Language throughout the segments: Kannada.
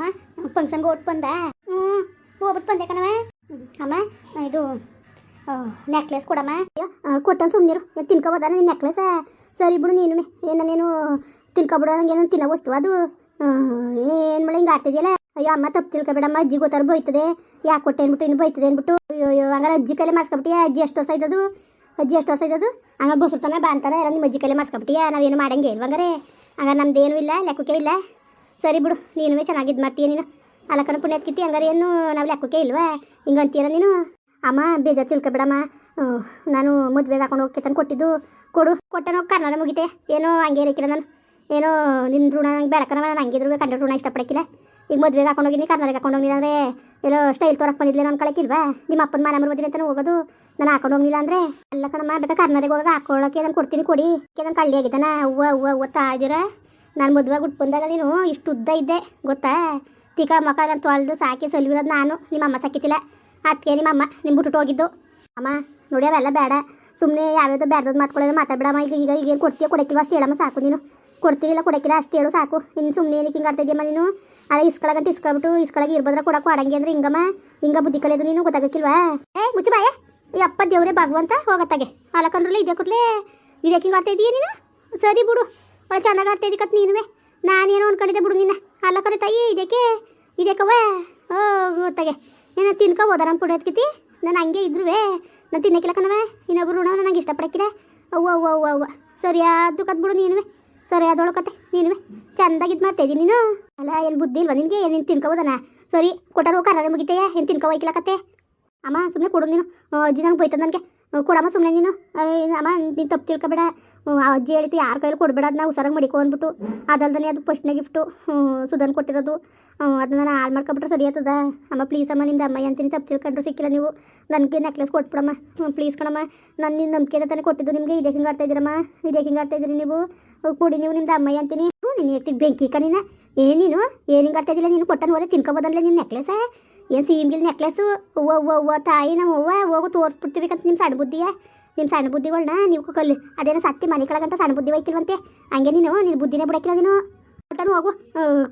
ಅಮ್ಮ ಫಂಕ್ಷನ್ಗೆ ಓಟ್ ಬಂದೆ. ಹ್ಞೂ ಹೋಗ್ಬಿಟ್ಟು ಬಂದೆ ಕಣವ ಅಮ್ಮ, ಇದು ನೆಕ್ಲೆಸ್ ಕೊಡಮ್ಮ. ಕೊಟ್ಟನ್ ಸುಮ್ಮನಿರು ತಿನ್ಕೋಬೋದ ನಿನ್ನ ನೆಕ್ಲೆಸ್ ಸರಿ ಬಿಡು ನೀನು ಏನು ನೀನು ತಿನ್ಕೊಬಿಡೋ ನಂಗೇನು ತಿನ್ನೋ ವಸ್ತು ಅದು. ಏನು ಮಳೆ ಹಿಂಗೆ ಆಡ್ತಿದ್ಯಲ್ಲ? ಅಯ್ಯೋ, ಅಮ್ಮ ತಪ್ಪು ತಿಳ್ಕೊಬೇಡಮ್ಮ. ಅಜ್ಜಿ ಗೊತ್ತಾರು ಬೈತದೆ. ಯಾಕೆ ಕೊಟ್ಟೆ ಅಂದ್ಬಿಟ್ಟು ಇನ್ನು ಬೈತದೆ ಅಂದ್ಬಿಟ್ಟು ಅಯ್ಯೋ ಹಂಗಾರೆ ಅಜ್ಜಿ ಕೈಲಿ ಮಾಡಿಸ್ಕೊಬಿಟ್ಟಿಯ? ಅಜ್ಜಿ ಎಷ್ಟು ವರ್ಷ ಇದ್ದದು ಅಜ್ಜಿ ಎಷ್ಟು ವರ್ಷ ಇದ್ದದು ಹಂಗೆ ಬಸ್ತಾನೆ ಬಾಣ್ತಾನೆ ಯಾರು ನಿಮ್ಮ ಅಜ್ಜಿ ಕೈಲಿ ಮಾಡಿಸ್ಕೊಬಿಟ್ಟಿಯ? ನಾವೇನು ಮಾಡಂಗೆ ಇಲ್ವಂಗಾರೆ ಹಂಗಾರೆ ನಮ್ದೇನು ಇಲ್ಲ, ಲೆಕ್ಕಕ್ಕೆ ಇಲ್ಲ. ಸರಿ ಬಿಡು ನೀನು ಚೆನ್ನಾಗಿದ್ದು ಮಾಡ್ತೀಯ ನೀನು. ಅಲ್ಲ ಕಣ ಪುಣ್ಯದ ಕಿಟ್ಟಿ ಹಂಗಾರೆ ಏನು ನಾವು ಲೆಕ್ಕೋಕೆ ಇಲ್ವಾ? ಹಿಂಗಂತೀರ ನೀನು? ಅಮ್ಮ, ಬೇಜಾರು ತಿಳ್ಕೊಬೇಡಮ್ಮ. ಬಿಡಮ್ಮ ನಾನು ಮದುವೆಗೆ ಹಾಕೊಂಡು ಹೋಗಿ ತಂದು ಕೊಟ್ಟಿದ್ದು. ಕೊಡು ಕೊಟ್ಟನೋ ಕನ್ನಡ ಮುಗಿತೆ. ಏನೋ ಹಂಗೆ ಇರಕ್ಕಿಲ್ಲ ನಾನು. ಏನೋ ನಿನ್ನ ಋಣ ನಂಗೆ ಬೇಡಕನ ನಾನು ಹಂಗಿದ್ರು ಕಂಡ ಋಣ ಇಷ್ಟಪಡಕ್ಕಿಲ್ಲ. ಈಗ ಮದುವೆಗೆ ಹಾಕೊಂಡು ಹೋಗಿನಿ ಕರ್ನಾಟಕ ಹಾಕೊಂಡು ಹೋಗಿಲ್ಲ ಅಂದರೆ ಎಲ್ಲೋ ಸ್ಟೈಲ್ ತೋರಕ್ಕೆ ಬಂದಿದ್ಲೇ ನಾನು ಕಳಕಿಲ್ವಾ ನಿಮ್ಮ ಅಪ್ಪನ ಮನೆ ಬರ್ತೀನಿ ಅಂತ ಹೋಗೋದು. ನಾನು ಹಾಕೊಂಡು ಹೋಗಿಲ್ಲ ಅಂದರೆ? ಅಲ್ಲ ಕಣಮ್ಮ ಬೇಕಾ ಕರ್ನಾಟಕ ಹೋಗಿ ಹಾಕೊಳ್ಳೋಕೆ ನಾನು ಕೊಡ್ತೀನಿ ಕೊಡಿ. ನಾನು ಕಳ್ಳಿ ಆಗಿದ್ದಾನ ಹೂವು ಹೂವು ಹೂವು ತಾಜಿರ ನಾನು ಮದುವೆ ಬಿಟ್ಟು ಬಂದಾಗ ನೀನು ಇಷ್ಟು ಉದ್ದ ಇದ್ದೆ, ಗೊತ್ತಾ? ತಿಕ್ಕ ಮಕ ನಾನು ತೊಳೆದು ಸಾಕಿ ಸಲ್ವಿರೋದು ನಾನು, ನಿಮ್ಮ ಅಮ್ಮ ಸಾಕಿತಿಲ್ಲ ಅದಕ್ಕೆ ನಿಮ್ಮ ಅಮ್ಮ ನಿಮ್ಮ ಬಿಟ್ಟು ಹೋಗಿದ್ದು. ಅಮ್ಮ, ನೋಡಿ ಅವೆಲ್ಲ ಬೇಡ. ಸುಮ್ಮನೆ ಯಾವ್ಯಾವ್ದು ಬೇಡದ್ ಮಾತ್ಕೊಳ್ಳೋದು ಮಾತಾಡ್ಬೇಡಮ್ಮ. ಈಗ ಈಗ ಏನು ಕೊಡ್ತೀಯ ಕೊಡಕಿಲ್ಲ ಅಷ್ಟು ಹೇಳಮ್ಮ, ಸಾಕು ನೀನು. ಕೊಡ್ತೀರಿಲ್ಲ ಕೊಡಕಿಲ್ಲ ಅಷ್ಟು ಹೇಳು, ಸಾಕು. ಇನ್ನು ಸುಮ್ಮನೆ ಏನಕ್ಕೆ ಹಿಂಗೆ ಅರ್ತಿದ್ಯಮ್ಮ ನೀನು? ಅದೇ ಇಸ್ಕೊಳಗಂಟ ಇಸ್ಕೊಬಿಟ್ಟು ಇಸ್ಕೊಳಗೆ ಇರ್ಬೋದ್ರ ಕೊಡಕ್ಕೆ ಮಾಡಂಗೆ ಅಂದ್ರೆ ಹಿಂಗಮ್ಮ? ಹಿಂಗ ಬುದ್ಧಿ ಕಲಿಯೋದು ನೀನು ಗೊತ್ತಾಗಕ್ಕಿಲ್ವಾ? ಏ, ಮುಚ್ಚು ಬಾಯ. ಅಪ್ಪ ದೇವ್ರೇ ಭಗವಂತ, ಹೋಗತ್ತಾಗೆ. ಅಲ್ಲ ಕಂಡ್ರಲ್ಲ ಇದೇ ಕೊಟ್ಲೆ ಇದಕ್ಕೆ ಹಿಂಗೆ ಆಡ್ತಾ ಇದೀಯ ನೀನು? ಸರಿ ಬಿಡು. ಒಳ್ಳೆ ಚೆನ್ನಾಗಿ ಆಡ್ತಾ ಇದೀಕತ್ ನೀನುವೆ ನಾನೇನೋ ಅನ್ಕೊಂಡಿದ್ದೆ ಬಿಡು ನಿನ್ನ. ಅಲ್ಲ ಕರೆ ತಾಯಿ ಇದಕ್ಕೆ ಇದಕ್ಕವ ಓ, ಗೊತ್ತಾಗೆ. ಏನೋ ತಿನ್ಕೋಬೋದ ನಮ್ಮ ಹತ್ಕಿತಿ? ನಾನು ಹಂಗೆ ಇದ್ರುವೆ. ನಾನು ತಿನ್ನಕ್ಕಿಲ್ಲ ಕಣವೆ ಇನ್ನೊಬ್ರು ಋಣ ನಂಗೆ ಇಷ್ಟಪಡಕ್ಕಿಲ್ಲ ಅವ್ವ ಅವ್ವ ಅವ್ವ ಅವ್ವ. ಸರಿಯಾದ ಕತ್ ಬಿಡು ನೀನುವೆ. ಸರಿಯಾದೊಳು ಕತೆ ನೀನುವೆ. ಚಂದಾಗಿ ಇದು ಮಾಡ್ತಾ ನೀನು? ಅಲ್ಲ, ಏನು ಬುದ್ಧಿ ಇಲ್ವಾ ನಿನಗೆ? ಏನು ತಿನ್ಕೋಬೋದನ? ಸರಿ, ಕೊಟ್ಟರು ಕರಾರೆ ಮುಗಿತೆಯಾ? ಏನು ತಿನ್ಕೋ ಕತೆ? ಅಮ್ಮ ಸುಮ್ಮನೆ ಕೊಡು ನೀನು. ಅಜ್ಜಿ ನಂಗೆ ಬೈತದ ನನಗೆ. ಕೊಡಮ್ಮ ಸುಮ್ಮನೆ ನೀನು. ಅಮ್ಮ, ನೀನು ತಪ್ಪು ತಿಳ್ಕೊಬೇಡ. ಅಜ್ಜಿ ಹೇಳಿತು ಯಾರ ಕೈಲಿ ಕೊಡಬೇಡ ಅದನ್ನ ಹುಷಾರಾಗಿ ಮಡಿಕೊ ಅಂದ್ಬಿಟ್ಟು. ಅದಲ್ದೇ ಅದು ಫಸ್ಟ್ನೇ ಗಿಫ್ಟು ಸುಧನ್ ಕೊಟ್ಟಿರೋದು. ಅದನ್ನ ನಾನು ಹಾಳು ಮಾಡ್ಕೊಬಿಟ್ರೆ ಸರಿ ಅಮ್ಮ ಪ್ಲೀಸ್ ಅಮ್ಮ, ನಿಮ್ದು ಅಮ್ಮ ಅಂತೀನಿ, ತಪ್ಪು ತಿಳ್ಕೊಂಡ್ರು ಸಿಕ್ಕಿಲ್ಲ ನೀವು. ನನಗೆ ನೆಕ್ಲೆಸ್ ಕೊಟ್ಬಿಡಮ್ಮ. ಪ್ಲೀಸ್ ಕಣಮ್ಮ, ನಾನು ನಿನ್ನ ನಂಬಿಕೆ ತಾನೇ ಕೊಟ್ಟಿದ್ದು ನಿಮಗೆ? ಇದೇ ಹಿಂಗೆ ಆಡ್ತಾ ಇದ್ದೀರಮ್ಮ ಇದೇ ಹಿಂಗೆ ಆಡ್ತಾ ಇದ್ದೀರಿ ನೀವು? ಕೂಡಿ ನೀವು ನಿಮ್ದು ಅಮ್ಮಯ್ಯ ಅಂತೀನಿ. ನೀನು ಎತ್ತಿಗೆ ಬೆಂಕಿ ಕಣಿನ. ಏನೇನು ಏನು ಹಿಂಗೆ ಆಡ್ತಾ ಇದ್ದಿಲ್ಲ ನೀನು ಕೊಟ್ಟನ ಹೋದ್ರೆ ತಿನ್ಕೊಬೋದಲ್ಲ ನಿನ್ನ ನೆಕ್ಲೆಸ ಏನು ಸೀಮ್ಗಿಲ್ ನೆಕ್ಲೆಸ್ಸು ಅವ್ವ ಅವ್ವ ತಾಯಿ ನಮ್ಮ ಅವ್ವ ಹೋಗು ತೋರಿಸ್ಬಿಡ್ತೀರಿ ಅಂತ ನಿಮ್ಮ ಸಣ್ಣ ಬುದ್ಧಿಯ. ನಿಮ್ಮ ಸಣ್ಣ ಬುದ್ಧಿಗಳನ್ನ ನೀವು ಕಲ್ಲು. ಅದೇನೋ ಸತ್ತಿ ಮನೆ ಸಣ್ಣ ಬುದ್ಧಿ ಒಯ್ತಿಲ್ವಂತೆ. ಹಂಗೆ ನೀನು ನಿನ್ನ ಬುದ್ಧಿನೇ ಬಿಡಕ್ಕಿಲ್ಲ ನೀನು. ಕೊಟ್ಟನು ಹೋಗು.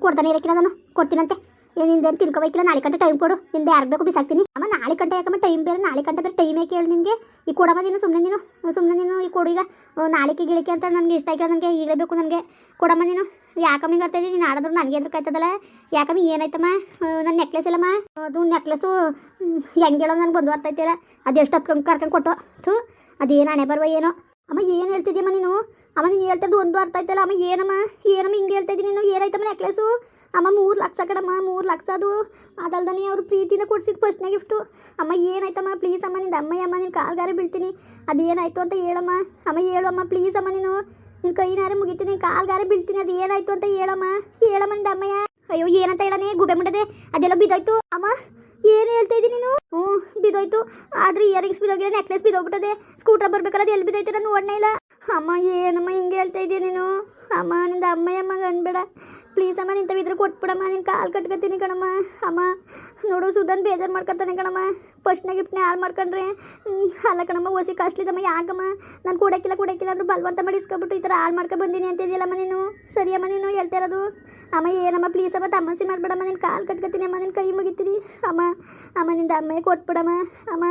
ಕೊಡ್ತಾನೆ ಇರಕ್ಕಿಲ್ಲ ನಾನು. ಕೊಡ್ತೀನಂತೆ. ನಿಂದೇನು ತಿನ್ಕೋಬೇಕಿಲ್ಲ ನಾಳೆ ಗಂಟೆ ಟೈಮ್ ಕೊಡು. ನಿಂದೆ ಯಾರು ಬೇಕು ಬಿಸಾಕ್ತೀನಿ. ಅಮ್ಮ, ನಾಳೆ ಗಂಟೆ ಯಾಕಮ್ಮ ಟೈಮ್ ಬೇರೆ? ನಾಳೆ ಗಂಟೆ ಬೇರೆ ಟೈಮ್ ಕೇಳು ನಿನಗೆ ಈ ಕೊಡಮ್ಮ ನೀನು ಸುಮ್ಮನೆ ನೀನು. ಸುಮ್ಮನೆ ನೀನು, ಈ ಕೊಡು ಈಗ. ನಾಳೆಗೆ ಗಿಳಿಕೆ ಅಂತ ನನಗೆ ಇಷ್ಟ ಆಗಿಲ್ಲ ನನಗೆ. ಈಗಲೇ ಬೇಕು ನನಗೆ. ಕೊಡಮ್ಮ ನೀನು. ಯಾಕಮ್ಮ ಆಡ್ತಾ ನೀನು ಆಡಿದ್ರು ನನಗೆ ಎದ್ರಕ್ಕೆ ಕಾಯ್ತದಲ್ಲ ಯಾಕಮ್ಮ ಏನಾಯ್ತಮ್ಮ? ನನ್ನ ನೆಕ್ಲೆಸ್ ಇಲ್ಲಮ್ಮ. ಅದು ನೆಕ್ಲೆಸ್ಸು ಹೆಂಗೆ ಹೇಳೋ ನನಗೆ ಬಂದು ಬರ್ತೈತಿಲ್ಲ ಅದೆಷ್ಟು ಹತ್ಕೊಂಡು ಕರ್ಕೊಂಡು ಕೊಟ್ಟು. ಥೂ ಅದೇನು ಹಣೆ ಬರುವ ಏನೋ. ಅಮ್ಮ, ಏನು ಹೇಳ್ತಿದ್ದೀಮ್ಮ ನೀನು? ಅಮ್ಮ, ನೀನು ಹೇಳ್ತಿದ್ದು ಒಂದು ಅರ್ಥಾಯ್ತಲ್ಲ ಅಮ್ಮ, ಏನಮ್ಮ? ಏನಮ್ಮ ಹಿಂಗೆ ಹೇಳ್ತಾಯಿದ್ದೀನಿ ನೀನು? ಏನಾಯ್ತಮ್ಮ ನೆಕ್ಲೆಸು ಅಮ್ಮ, ಮೂರು ಲಕ್ಷ ಕಡಮ್ಮ ಮೂರು ಲಕ್ಷ ಅದು. ಅದಲ್ದನೆ ಅವ್ರು ಪ್ರೀತಿನ ಕೊಡ್ಸಿದ್ದು ಫಸ್ಟ್ನೇ ಗಿಫ್ಟು ಅಮ್ಮ, ಏನಾಯ್ತಮ್ಮ? ಪ್ಲೀಸ್ ಅಮ್ಮ, ನಿಂದು ಅಮ್ಮಯ್ಯ ಅಮ್ಮ ನಿನ್ನ ಕಾಲ್ಗಾರ ಬೀಳ್ತೀನಿ. ಅದೇನಾಯ್ತು ಅಂತ ಹೇಳಮ್ಮ. ಅಮ್ಮ, ಹೇಳು ಅಮ್ಮ ಪ್ಲೀಸ್ ಅಮ್ಮ ನೀನು. ನಿನ್ನ ಕೈನಾರೆ ಮುಗಿತೀನಿ ಕಾಲ್ಗಾರೆ ಬೀಳ್ತೀನಿ, ಅದು ಏನಾಯ್ತು ಅಂತ ಹೇಳಮ್ಮ ಹೇಳಮ್ಮ ನಿಂದ ಅಮ್ಮಯ್ಯ. ಅಯ್ಯೋ, ಏನಂತ ಹೇಳನೆ ಗುಬೆ ಮಾಡದೆ ಅದೆಲ್ಲ ಬಿದ್ದೋಯ್ತು. ಅಮ್ಮ, ಏನು ಹೇಳ್ತಾ ಇದ್ದೀನಿ ನೀನು? ಹ್ಞೂ, ಬಿದ್ದೋಯ್ತು. ಆದ್ರೆ ಇಯರಿಂಗ್ಸ್ ಬಿದ್ದೋಗಿಲ್ಲ ನೆಕ್ಲೆಸ್ ಬಿದ್ದೋಗ್ಬಿಟ್ಟದೆ. ಸ್ಕೂಟರ್ ಬರ್ಬೇಕಾದ್ರೆ ಅದು ಎಲ್ಲಿ ಬಿದ್ದೈತೆ ನಾನು ನೋಡನೇ ಇಲ್ಲ. ಅಮ್ಮ, ಏನಮ್ಮ ಹಿಂಗೆ ಹೇಳ್ತಾ ಇದ್ದೀನಿ ನೀನು? ಅಮ್ಮ, ನಿಂದ ಅಮ್ಮಯ್ಯ ಮಗ ಅನ್ಬೇಡ. ಪ್ಲೀಸ್ ಅಮ್ಮ ನಿಂತ ಬಿದ್ರೆ ಕೊಟ್ಬಿಡಮ್ಮ ನಿನ್ನ ಕಾಲು ಕಟ್ಕೊತೀನಿ ಕಣಮ್ಮ. ಅಮ್ಮ, ನೋಡು, ಸುಧನ್ ಬೇಜಾರು ಮಾಡ್ಕೊತಾನೆ ಕಣಮ್ಮ. ಫಸ್ಟ್ನ ಗಿಫ್ಟ್ನ ಹಾಳು ಮಾಡ್ಕೊಂಡ್ರೆ ಅಲ್ಲ ಕಣಮ್ಮ, ಓಸಿ ಕಾಸ್ಟ್ಲಿದಮ್ಮ, ಯಾಕಮ್ಮ? ನಾನು ಕೊಡಕ್ಕಿಲ್ಲ ಕೊಡಕ್ಕಿಲ್ಲ ಅಂದ್ರೆ ಬಲವಂತ ಮಾಡಿ ಇಸ್ಕೊಬಿಟ್ಟು ಈ ಥರ ಹಾಳು ಮಾಡ್ಕೊ ಬಂದೀನಿ ಅಂತಿದ್ಯಲ್ಲಮ್ಮ ನೀನು? ಸರಿಯಮ್ಮ ನೀನು, ಹೇಳ್ತಾ ಇರೋದು. ಅಮ್ಮ, ಏನಮ್ಮ ಪ್ಲೀಸ್ ಅಮ್ಮ ತಮ್ಮಸಿ ಮಾಡ್ಬೇಡಮ್ಮ ನಿನ್ನ ಕಾಲು ಕಟ್ಕೊತೀನಿ ಅಮ್ಮ ನಿನ್ನ ಕೈ ಮುಗಿತೀನಿ. ಅಮ್ಮ ಅಮ್ಮ, ನಿಂದ ಅಮ್ಮ ಕೊಟ್ಬಿಡಮ್ಮ. ಅಮ್ಮ,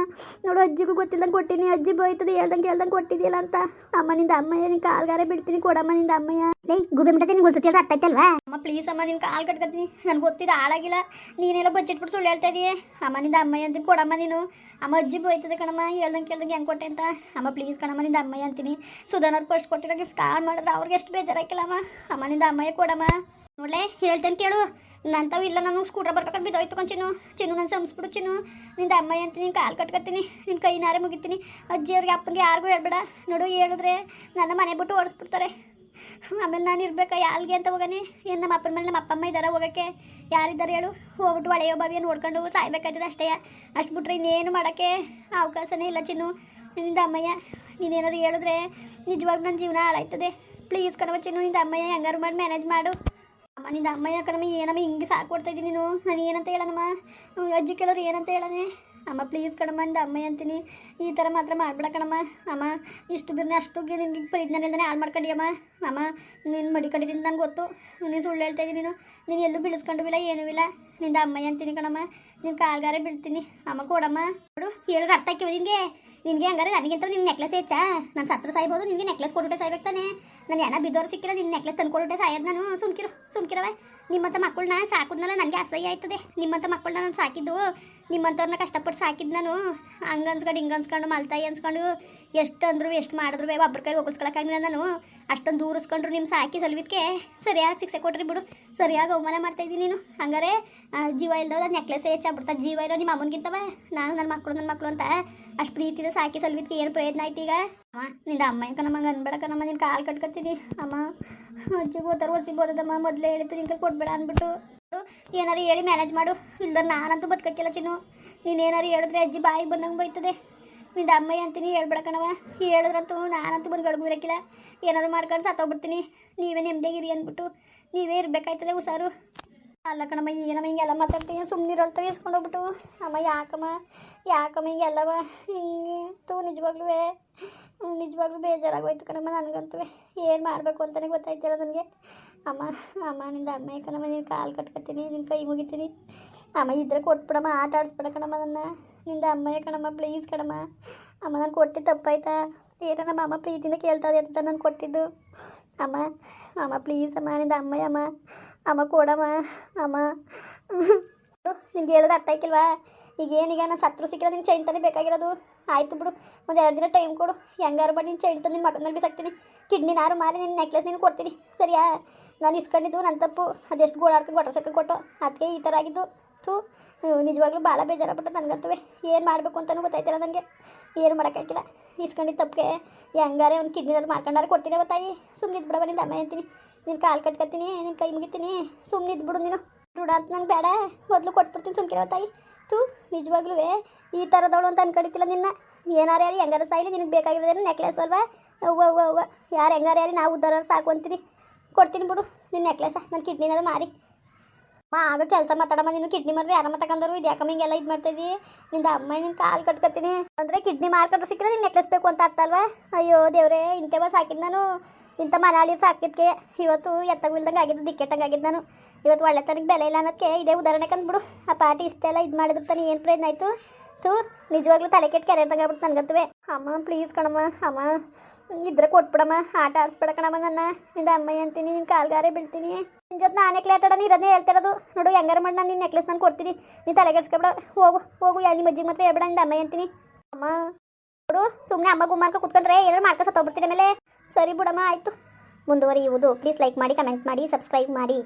ನೋಡು, ಅಜ್ಜಿಗೂ ಗೊತ್ತಿಲ್ಲದಂಗೆ ಕೊಟ್ಟಿನಿ, ಅಜ್ಜಿ ಬೋಯ್ತದೆ ಹೇಳ್ದಂಗೆ ಹೇಳ್ದಂಗೆ ಕೊಟ್ಟಿದ್ಯಲ್ಲ ಅಂತ. ಅಮ್ಮ, ನಿಂದ ಅಮ್ಮಯ್ಯ ನಿನ್ನ ಕಾಲ್ಗಾರ ಬಿಡ್ತೀನಿ, ಕೊಡಮ್ಮ, ನಿಂದ ಅಮ್ಮಯ್ಯ. ಲೈ ಗುಬೆ ಬಿಡ್ತೀನಿ ಗುಲ್ಸತಿ ಅರ್ಥ ಆಯ್ತಲ್ವಾ? ಪ್ಲೀಸ್ ಅಮ್ಮ, ನೀನು ಕಾಲು ಕಟ್ಕೊತೀನಿ ನನಗೆ ಗೊತ್ತಿದ್ದು ಹಾಳಾಗಿಲ್ಲ. ನೀನೆಲ್ಲ ಬಜೆಟ್ ಬಿಟ್ಟು ಸುಳ್ಳು ಹೇಳ್ತಾ ಇದೀಯ? ಅಮ್ಮ, ನಿಂದ ಅಮ್ಮಯ್ಯ ಅಂತೀನಿ ಕೊಡಮ್ಮ ನೀನು. ಅಮ್ಮ, ಅಜ್ಜಿ ಬೈತದೆ ಕಣಮ್ಮ, ಹೇಳ್ದಂಗೆ ಕೇಳ್ದಂಗೆ ಹೆಂಗೆ ಕೊಟ್ಟೆ ಅಂತ? ಅಮ್ಮ ಪ್ಲೀಸ್ ಕಣಮ್ಮ, ನಿಂದ ಅಮ್ಮಯ್ಯ ಅಂತೀನಿ. ಸುಧಾನವ್ರು ಫಸ್ಟ್ ಕೊಟ್ಟಿರೋ ಗಿಫ್ಟ್ ಆನ್ ಮಾಡಿದ್ರೆ ಅವ್ರಿಗೆ ಎಷ್ಟು ಬೇಜಾರಾಕಿಲ್ಲ ಅಮ್ಮ. ಅಮ್ಮ, ನಿಂದ ಅಮ್ಮಯ್ಯ ಕೊಡಮ್ಮ. ನೋಡ್ಲೆ, ಹೇಳ್ತೇನೆ ಕೇಳು. ನಂತವು ಇಲ್ಲ, ನಾನು ಸ್ಕೂಟ್ರ್ ಬರ್ಬೇಕಾದ್ರೆ ಬಿದ್ದೋಯ್ತು ಚಿನ್ನು. ಚಿನ್ನು ನಾನು ಸಂಸ್ಬಿಡು ಚಿನ್ನು. ನಿಂದ ಅಮ್ಮಯ್ಯ ಅಂತ ನೀನು ಕಾಲು ಕಟ್ಕೊತೀನಿ ನಿನ್ನ ಕೈನಾರೆ ಮುಗಿತೀನಿ. ಅಜ್ಜಿ ಅವ್ರಿಗೆ ಅಪ್ಪನಿಗೆ ಯಾರಿಗೂ ಹೇಳ್ಬೇಡ. ನೋಡು, ಹೇಳಿದ್ರೆ ನನ್ನ ಮನೆ ಬಿಟ್ಟು ಓಡಿಸ್ಬಿಡ್ತಾರೆ. ಆಮೇಲೆ ನಾನು ಇರ್ಬೇಕಾ? ಯಾಲ್ಗೆ ಅಂತ ಹೋಗನೆ ಏನು ನಮ್ಮ ಅಪ್ಪನ ಮೇಲೆ ನಮ್ಮ ಅಪ್ಪಮ್ಮ ಇದ್ದಾರೆ ಹೋಗೋಕ್ಕೆ? ಯಾರಿದ್ದಾರೆ ಹೇಳು? ಹೋಗ್ಬಿಟ್ಟು ಒಳೆಯೋ ಬಾವಿಯ ನೋಡ್ಕೊಂಡು ಸಾಯ್ಬೇಕಾಯ್ತದೆ ಅಷ್ಟೇ. ಅಷ್ಟು ಬಿಟ್ರೆ ಇನ್ನೇನು ಮಾಡೋಕ್ಕೆ ಅವಕಾಶನೇ ಇಲ್ಲ ಚಿನ್ನು. ನಿಂದ ಅಮ್ಮಯ್ಯ ನೀನೇನಾದ್ರು ಹೇಳಿದ್ರೆ ನಿಜವಾಗ್ಲೂ ನನ್ನ ಜೀವನ ಹಾಳಾಯ್ತದೆ. ಪ್ಲೀಸ್ ಕಣವ ಚಿನ್ನು ನಿಂದ ಅಮ್ಮಯ್ಯ ಹೆಂಗಾರು ಮಾಡಿ ಮ್ಯಾನೇಜ್ ಮಾಡು. ಅಮ್ಮ ನಿಂದ ಅಮ್ಮಯ್ಯ ಕಣಮ್ಮ ಏನಮ್ಮ ಹಿಂಗೆ ಸಾಕು ಕೊಡ್ತಾಯಿದ್ದೀನಿ ನೀನು? ನಾನು ಏನಂತ ಹೇಳನಮ್ಮ? ಹ್ಮ್, ಅಜ್ಜಿ ಕೇಳೋರು ಏನಂತ ಹೇಳನೆ? ಅಮ್ಮ ಪ್ಲೀಸ್ ಕಣಮ್ಮ ನಿಂದ ಅಮ್ಮಯ್ಯ ಅಂತೀನಿ. ಈ ಥರ ಮಾತ್ರ ಮಾಡ್ಬೇಡ ಕಣಮ್ಮ ಅಮ್ಮ ಇಷ್ಟು ಬಿರ್ನೆ ಅಷ್ಟು ನಿನಗೆ ಪರಿಜ್ಞಾನದಿಂದನೇ ಹಾಳು ಮಾಡ್ಕೊಂಡಿಯಮ್ಮ. ಅಮ್ಮ ನೀನು ಮಡಿ ಕಡಿದಿಂದ ನಂಗೆ ಗೊತ್ತು. ನೀನು ಸುಳ್ಳು ಹೇಳ್ತಾ ಇದ್ದೀನಿ ನೀನು. ನೀನು ಎಲ್ಲೂ ಬೀಳಿಸ್ಕೊಂಡಿಲ್ಲ ಏನೂ ಇಲ್ಲ. ನಿಂದ ಅಮ್ಮ ಅಂತೀನಿ ಕಣಮ್ಮ. ನಿನ್ನ ಕಾಲ್ಗಾರೆ ಬಿಡ್ತೀನಿ ಅಮ್ಮ ಕೊಡಮ್ಮ. ನೋಡು ಹೇಳಿ ಅರ್ಥ ಆಕ್ಕಿವ ನಿನಗೆ? ನಿನಗೆ ಹಂಗಾರೆ ನನಗಿಂತ ನಿನ್ನ ನೆಕ್ಲೆಸ್ ಹೆಚ್ಚಾ? ನಾನು ಸತ್ರ ಸಾಯ್ಬೋದು, ನಿನಗೆ ನೆಕ್ಲೆಸ್ ಕೊಟ್ಬಿಟ್ಟೆ ಸಾಯ್ಬೇಕು ತಾನೆ? ನಾನು ಏನೋ ಬಿದ್ದವ್ರು ಸಿಕ್ಕಿರ ನಿನ್ನ ನೆಕ್ಲೆಸ್ ತಂದು ಕೊಟ್ಟು ಸಾಯೋದು ನಾನು. ಸುಮ್ಕಿರು ಸುಮ್ಕಿರವೆ ನಿಮ್ಮಂಥ ಮಕ್ಕಳನ್ನ ಸಾಕಿದ್ನಲ್ಲ, ನನಗೆ ಅಸಹ್ಯ ಆಯ್ತದೆ. ನಿಮ್ಮಂಥ ಮಕ್ಕಳನ್ನ ನಾನು ಸಾಕಿದ್ದು, ನಿಮ್ಮಂಥವ್ರನ್ನ ಕಷ್ಟಪಟ್ಟು ಸಾಕಿದ್ದು ನಾನು. ಹಂಗೆ ಅನ್ಸ್ಕೊಂಡು ಹಿಂಗೆ ಅನ್ಸ್ಕೊಂಡು ಮಲ್ತಾಯಿ ಅನ್ಸ್ಕೊಂಡು ಎಷ್ಟು ಅಂದ್ರು ಎಷ್ಟು ಮಾಡಿದ್ರು ಒಬ್ಬರ ಕೈ ಒಗ್ಗಿಸ್ಕೊಳಕ್ಕಾಗಿಲ್ಲ ನಾನು. ಅಷ್ಟೊಂದು ದೂರಿಸ್ಕೊಂಡ್ರು ನಿಮ್ಮ ಸಾಕಿ ಸಲ್ವಿದ್ಕೆ? ಸರಿಯಾಗಿ ಶಿಕ್ಷೆ ಕೊಟ್ರಿ ಬಿಡು. ಸರಿಯಾಗಿ ಅವಮಾನ ಮಾಡ್ತಾ ಇದ್ದೀನಿ ನೀನು. ಹಂಗಾರೆ ಜೀವ ಇಲ್ದದ ನೆಕ್ಲೆಸ್ ಹೆಚ್ಚಾಗ್ಬಿಡ್ತಾ ಜೀವ ಇರೋ ನಿಮ್ಮ ಅಮ್ಮನಿಗಿಂತವ? ನಾನು ನನ್ನ ಮಕ್ಕಳು ನನ್ನ ಮಕ್ಕಳು ಅಂತ ಅಷ್ಟು ಪ್ರೀತಿದ ಸಾಕಿ ಸಲ್ವಿದ್ಕೆ ಏನು ಪ್ರಯತ್ನ ಆಯ್ತು ಈಗ? ಅಮ್ಮ, ನಿಂದ ಅಮ್ಮ ಯಾಕ ನಮಗೆ ಅನ್ಬೇಡಕ್ಕ ನಮ್ಮ ನಿನ್ನ ಕಾಲು ಕಟ್ಕೊತೀನಿ. ಅಮ್ಮ ಅಜ್ಜಿಗೆ ಓದಾರ ಒಸಿ ಮೊದಲೇ ಹೇಳಿತ್ತು ನಿನ್ಗೆ ಕೊಡ್ಬೇಡ ಅಂದ್ಬಿಟ್ಟು ಏನಾರು ಹೇಳಿ ಮ್ಯಾನೇಜ್ ಮಾಡು. ಇಲ್ದ ನಾನಂತೂ ಬದುಕಕ್ಕಿಲ್ಲ ಚಿನ್ನು. ನೀನೇನಾರು ಹೇಳಿದ್ರೆ ಅಜ್ಜಿ ಬಾಯಿಗೆ ಬಂದಂಗೆ ಬೈತದೆ. ನಿಂದ ಅಮ್ಮಯ್ಯ ಅಂತೀನಿ, ಹೇಳ್ಬೇಡ ಕಣವ ಹೇಳಿದ್ರಂತೂ ನಾನಂತೂ ಬಂದು ಗಡ್ಬಿರಕ್ಕಿಲ್ಲ ಏನಾದ್ರು ಮಾಡ್ಕೊಂಡು ಸತ್ತೋಗ್ಬಿಡ್ತೀನಿ ನೀವೇ ನೆಮ್ಮದಿಗಿರಿ ಅಂದ್ಬಿಟ್ಟು. ನೀವೇ ಇರಬೇಕಾಯ್ತದೆ ಹುಷಾರು. ಅಲ್ಲ ಕಣಮ್ಮ, ಏನಮ್ಮ ಹಿಂಗೆಲ್ಲ ಮಾತಾಡ್ತೀನಿ ಸುಮ್ಮನಿರೋಳ್ತ ಇಸ್ಕೊಂಡೋಗ್ಬಿಟ್ಟು. ಅಮ್ಮ ಯಾಕಮ್ಮ? ಯಾಕಮ್ಮ ಹಿಂಗೆಲ್ಲವ? ಹಿಂಗೆ ತೂ ನಿಜವಾಗ್ಲೂ ನಿಜವಾಗ್ಲೂ ಬೇಜಾರಾಗೋಯ್ತು ಕಣಮ್ಮ ನನಗಂತೂ. ಏನು ಮಾಡಬೇಕು ಅಂತಲೇ ಗೊತ್ತಾಯ್ತಿಲ್ಲ ನನಗೆ. ಅಮ್ಮ ಅಮ್ಮ, ನಿಂದ ಅಮ್ಮ ಕಣಮ್ಮ ನಿನ್ನ ಕಾಲು ಕಟ್ಕೊತೀನಿ ನಿನ್ನ ಕೈ ಮುಗಿತೀನಿ. ಅಮ್ಮ ಇದ್ರೆ ಕೊಟ್ಬಿಡಮ್ಮ, ಆಟ ಆಡಿಸ್ಬಿಡ ಕಣಮ್ಮ ನನ್ನ. ನಿಂದ ಅಮ್ಮಯ್ಯ ಕಣಮ್ಮ ಪ್ಲೀಸ್ ಕಣಮ್ಮ. ಅಮ್ಮ ನಾನು ಕೊಟ್ಟಿದ್ದು ತಪ್ಪಾಯ್ತಾ? ಏನೋ ನಮ್ಮ ಅಮ್ಮ ಪ್ರೀತಿಯಿಂದ ಕೇಳ್ತಾರೆ ಅಂತ ನಾನು ಕೊಟ್ಟಿದ್ದು? ಅಮ್ಮ ಅಮ್ಮ ಪ್ಲೀಸ್ ಅಮ್ಮ, ನಿಂದ ಅಮ್ಮಯ್ಯ ಅಮ್ಮ. ಅಮ್ಮ ಕೊಡಮ್ಮ, ಅಮ್ಮ. ನಿನ್ಗೆ ಹೇಳೋದು ಅರ್ಥ ಆಯ್ಕಿಲ್ವಾ? ಈಗ ನಾನು ಸತ್ರು ಸಿಕ್ಕಿರೋ ನಿನ್ನ ಚೈನ್ ತಾನೇ ಬೇಕಾಗಿರೋದು. ಆಯ್ತು ಬಿಡು, ಒಂದು ಎರಡು ದಿನ ಟೈಮ್ ಕೊಡು. ಹೆಂಗಾರು ಮಾಡಿ ನಿನ್ನ ಚೈನ್ ತಂದು ನಿನ್ನ ಮಗನಲ್ಲಿ ಬಿಸಾಕ್ತೀನಿ. ಕಿಡ್ನಿ ನಾರು ಮಾರಿ ನಿನ್ನ ನೆಕ್ಲೆಸ್ ನೀನು ಕೊಡ್ತೀನಿ. ಸರಿಯಾ? ನಾನು ಇಸ್ಕೊಂಡಿದ್ದು ನನ್ನ ತಪ್ಪು. ಅದೆಷ್ಟು ಗೋಳಾಡ್ಕೊಂಡು ಕೊಟ್ಟರೆ ಸಕ್ಕ ಕೊಟ್ಟು. ಅದಕ್ಕೆ ಈ ಥರ ಆಗಿದ್ದು. ಥೂ ನಿಜವಾಗ್ಲೂ ಭಾಳ ಬೇಜಾರಾಗ್ಬಿಟ್ಟು ನನಗಂತೂ. ಏನು ಮಾಡಬೇಕು ಅಂತಲೂ ಗೊತ್ತಾಯ್ತಿಲ್ಲ ನನಗೆ ಏನು ಮಾಡೋಕ್ಕಾಗಿಲ್ಲ ಇಸ್ಕೊಂಡಿದ್ದ ತಪ್ಪಿಗೆ ಹೆಂಗಾರೆ ಒಂದು ಕಿಡ್ನಿನಲ್ಲಿ ಮಾಡ್ಕೊಂಡಾರೆ ಕೊಡ್ತೀನಿ ತಾಯಿ. ಸುಮ್ಮನೆ ಬಿಡವ ನಿಂದ ಅಮ್ಮ ಅಂತೀನಿ. ನಿನ್ನ ಕಾಲು ಕಟ್ಕೊತೀನಿ ನಿನ್ನ ಕೈ ಮುಗಿತೀನಿ. ಸುಮ್ಮನೆ ಬಿಡು ನೀನು. ರುಡ ಅಂತ ನಂಗೆ ಬೇಡ. ಮೊದಲು ಕೊಟ್ಬಿಡ್ತೀನಿ ಸುಮ್ಕಿರೋ ತಾಯಿ. ತೂ ನಿಜವಾಗ್ಲೂ ಈ ಥರದವಳು ಅಂತ ಅನ್ಕೊಂಡಿತಿಲ್ಲ ನಿನ್ನ. ಏನಾರು ಯಾರು ಹೆಂಗಾರ ಸಾಯಿಲಿ, ನಿನಗೆ ಬೇಕಾಗಿರೋದೇನು ನೆಕ್ಲೆಸ್ ಅಲ್ವಾ? ಅವ್ವ ಅವ್ವ ಅವ್ವ. ಯಾರು ಹೆಂಗಾರ ಯಾರು, ನಾವು ಉದ್ದಾರ ಸಾಕು ಅಂತೀನಿ. ಕೊಡ್ತೀನಿ ಬಿಡು ನಿನ್ನ ನೆಕ್ಲೆಸ ನನ್ನ ಕಿಡ್ನಿನಾರು ಮಾರಿ. ಮಾ ಆಗ ಕೆಲಸ ಮಾತಾಡಮ್ಮ ನೀನು ಕಿಡ್ನಿ ಮರ್ರಿ ಯಾರ ತಗೊಂಡರು? ಇದು ಯಾಕಮ್ಮ ಹಿಂಗೆಲ್ಲ ಇದು ಮಾಡ್ತಿದ್ದಿ ನಿಂದ ಅಮ್ಮ ನಿನ್ನ ಕಾಲು ಕಟ್ಕೊತೀನಿ. ಅಂದರೆ ಕಿಡ್ನಿ ಮಾರ್ಕೊಂಡ್ರೆ ಸಿಕ್ಕರೆ ನಿನ್ನ ನೆಕ್ಲೆಸ್ ಬೇಕು ಅಂತ ಅಲ್ವಾ? ಅಯ್ಯೋ ದೇವ್ರೆ, ಇಂಥವ ಸಾಕಿದ್ದು ನಾನು. ಇಂಥ ಮನಾಳಿ ಸಾಕಿದ್ಕೆ ಇವತ್ತು ಎತ್ತಗಿಲ್ದಂಗೆ ಆಗಿದ್ದು, ದಿಕ್ಕೆಟ್ಟಂಗೆ ಆಗಿದ್ದು ನಾನು. ಇವತ್ತು ಒಳ್ಳೆ ತನಕ ಬೆಲೆ ಇಲ್ಲ ಅನ್ನೋದಕ್ಕೆ ಇದೇ ಉದಾಹರಣೆ ಕಂದ್ಬಿಡು ಆ ಪಾರ್ಟಿ ಇಷ್ಟೆಲ್ಲ ಇದು ಮಾಡಿದ್ರು ತಾನೆ, ಏನು ಪ್ರಯತ್ನ ಆಯಿತು? ತು ನಿಜವಾಗ್ಲೂ ತಲೆ ಕೆಟ್ಟು ಕೆರೆ ಆಗ್ಬಿಟ್ಟು ನನಗಂತುವೆ. ಅಮ್ಮ ಪ್ಲೀಸ್ ಕಣಮ್ಮ, ಅಮ್ಮ ಇದ್ರೆ ಕೊಟ್ಬಿಡಮ್ಮ. ಆಟ ಆಡಿಸ್ಬೇಡ ಕಣಮ್ಮ ನನ್ನ. ನಿಂದ ಅಮ್ಮ ಅಂತೀನಿ ನಿನ್ನ ಕಾಲ್ಗಾರೆ ಬೀಳ್ತೀನಿ. ಜೊತೆ ನಾನೇ ಕ್ಲೇಟಾಡ ಇರೋದನ್ನೇ ಹೇಳ್ತಿರೋದು ನೋಡು, ಹೆಂಗಾರ ಮಾಡಿ ನಾನು ನಿನ್ನ ನೆಕ್ಲೆಸ್ ನಾನು ಕೊಡ್ತೀನಿ. ನೀನು ತಲೆ ಕೆಡ್ಸ್ಕೊಬೇಡ. ಹೋಗು ಹೋಗು, ಯಾ, ನಿಮ್ಮ ಅಜ್ಜಿಗೆ ಮಾತ್ರ ಹೇಳ್ಬೇಡ ನಿಂದ ಅಮ್ಮ ಅಂತೀನಿ. ಅಮ್ಮ, ನೋಡು ಸುಮ್ಮನೆ ಅಮ್ಮ ಗುಮ್ಮಾರ್ಕ ಕುತ್ಕೊಂಡ್ರೆ ಏನಾರು ಮಾಡ್ಕೊ ಸತ್ತೋಗ್ಬಿಡ್ತೀನಿ ಆಮೇಲೆ. ಸರಿ ಬಿಡಮ್ಮ, ಆಯಿತು. ಮುಂದುವರಿಯುವುದು. ಪ್ಲೀಸ್ ಲೈಕ್ ಮಾಡಿ ಕಮೆಂಟ್ ಮಾಡಿ ಸಬ್ಸ್ಕ್ರೈಬ್ ಮಾಡಿ.